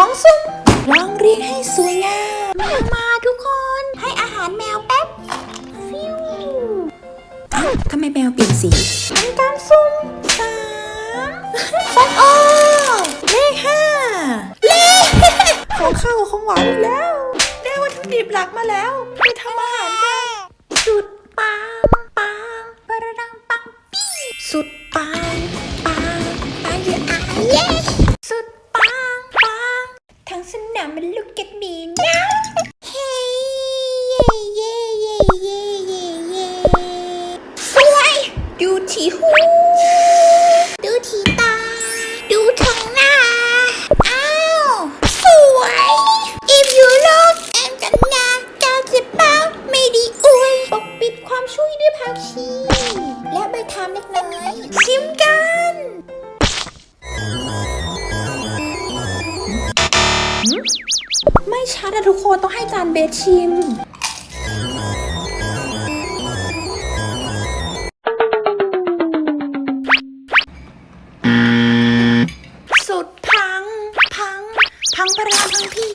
องซุ่มลองเรียงให้สวยงามมามาทุกคน ให้อาหารแมวแป๊บฟิวเอ้าทำไมแมวเปลี่ยนสีทำการซุ่มสามฟันโอเลขห้าเลขของข้าวกับของหวานอีกแล้ว ได้วัตถุดิบหลักมาแล้วไปทำอาหารกันสุดปังปังปะระดังปังปี้สุดปังปังปัง ทั้งสนามมันลุกเก็ตมีนะเฮ้เย่เย่เย่เย่เย่สวยดูที่หู ดูที่ตา ดูทั้งหน้า อ้าว สวย If you look I'm gonna กาจะเป้าไม่ดีอวยปกปิดความช่วยด้วยผักชี และใบทามเล็กน้อยชิมกัน ไม่ชัดอะทุกคนต้องให้จานเบสชิม สุดพัง พัง พังประราพังพี่